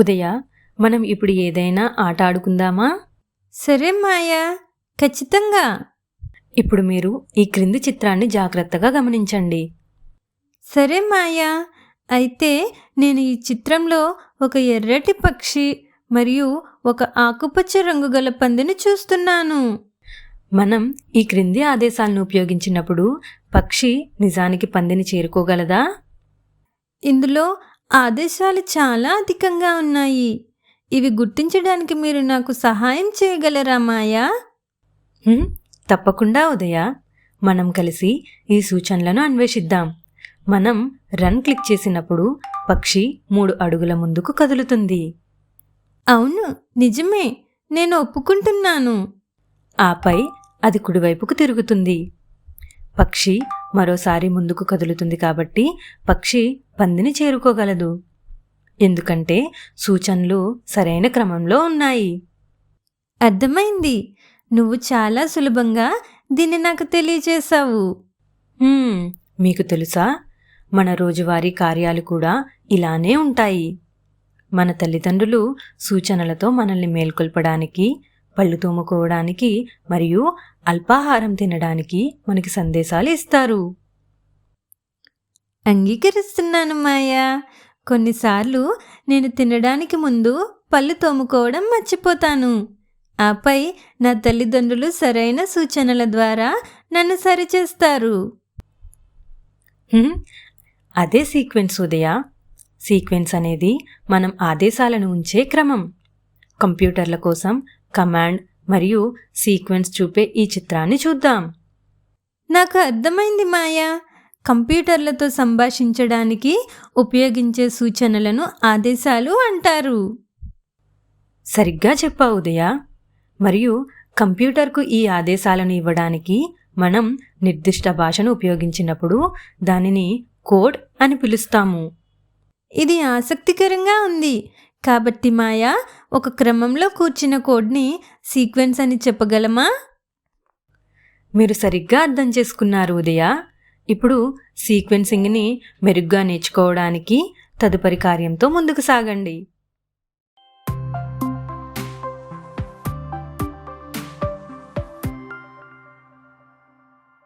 ఉదయ మనం ఇప్పుడు ఏదైనా ఆట ఆడుకుందామా? సరే మాయా ఖచ్చితంగా. ఇప్పుడు మీరు ఈ క్రింది చిత్రాన్ని జాగ్రత్తగా గమనించండి. సరే మాయా అయితే నేను ఈ చిత్రంలో ఒక ఎర్రటి పక్షి మరియు ఒక ఆకుపచ్చ రంగు గల పందిని చూస్తున్నాను. మనం ఈ క్రింది ఆదేశాలను ఉపయోగించినప్పుడు పక్షి నిజానికి పందిని చేరుకోగలదా? ఇందులో ఆదేశాలు చాలా అధికంగా ఉన్నాయి. ఇవి గుర్తించడానికి మీరు నాకు సహాయం చేయగలరా మాయా? హ్మ్, తప్పకుండా ఉదయ. మనం కలిసి ఈ సూచనలను అన్వేషిద్దాం. మనం రన్ క్లిక్ చేసినప్పుడు పక్షి మూడు అడుగుల ముందుకు కదులుతుంది. అవును నిజమే. నేను ఒప్పుకుంటున్నాను. ఆపై అది కుడివైపుకు తిరుగుతుంది. పక్షి మరోసారి ముందుకు కదులుతుంది కాబట్టి పక్షి పందిని చేరుకోగలదు. ఎందుకంటే సూచనలు సరైన క్రమంలో ఉన్నాయి. అర్థమైంది. నువ్వు చాలా సులభంగా దీన్ని నాకు తెలియజేశావు. మీకు తెలుసా? మన రోజువారీ కార్యాలు కూడా ఇలానే ఉంటాయి. మన తల్లిదండ్రులు సూచనలతో మనల్ని మేల్కొల్పడానికి పళ్ళు తోముకోవడానికి మరియు అల్పాహారం తినడానికి మనకి సందేశాలు ఇస్తారు. అంగీకరిస్తున్నాను మాయా. కొన్నిసార్లు నేను తినడానికి ముందు పళ్ళు తోముకోవడం మర్చిపోతాను. ఆపై నా తల్లిదండ్రులు సరైన సూచనల ద్వారా నన్ను సరిచేస్తారు. అదే సీక్వెన్స్ ఉదయ. సీక్వెన్స్ అనేది మనం ఆదేశాలను ఉంచే క్రమం. కంప్యూటర్ల కోసం కమాండ్ మరియు సీక్వెన్స్ చూపే ఈ చిత్రాన్ని చూద్దాం. నాకు అర్థమైంది మాయా. కంప్యూటర్లతో సంభాషించడానికి ఉపయోగించే సూచనలను ఆదేశాలు అంటారు. సరిగ్గా చెప్పావు ఉదయ. మరియు కంప్యూటర్కు ఈ ఆదేశాలను ఇవ్వడానికి మనం నిర్దిష్ట భాషను ఉపయోగించినప్పుడు దానిని కోడ్ అని పిలుస్తాము. ఇది ఆసక్తికరంగా ఉంది. కాబట్టి మాయా ఒక క్రమంలో కూర్చిన కోడ్ని సీక్వెన్స్ అని చెప్పగలమా? మీరు సరిగ్గా అర్థం చేసుకున్నారు ఉదయ. ఇప్పుడు సీక్వెన్సింగ్ని మెరుగ్గా నేర్చుకోవడానికి తదుపరి కార్యంతో ముందుకు సాగండి.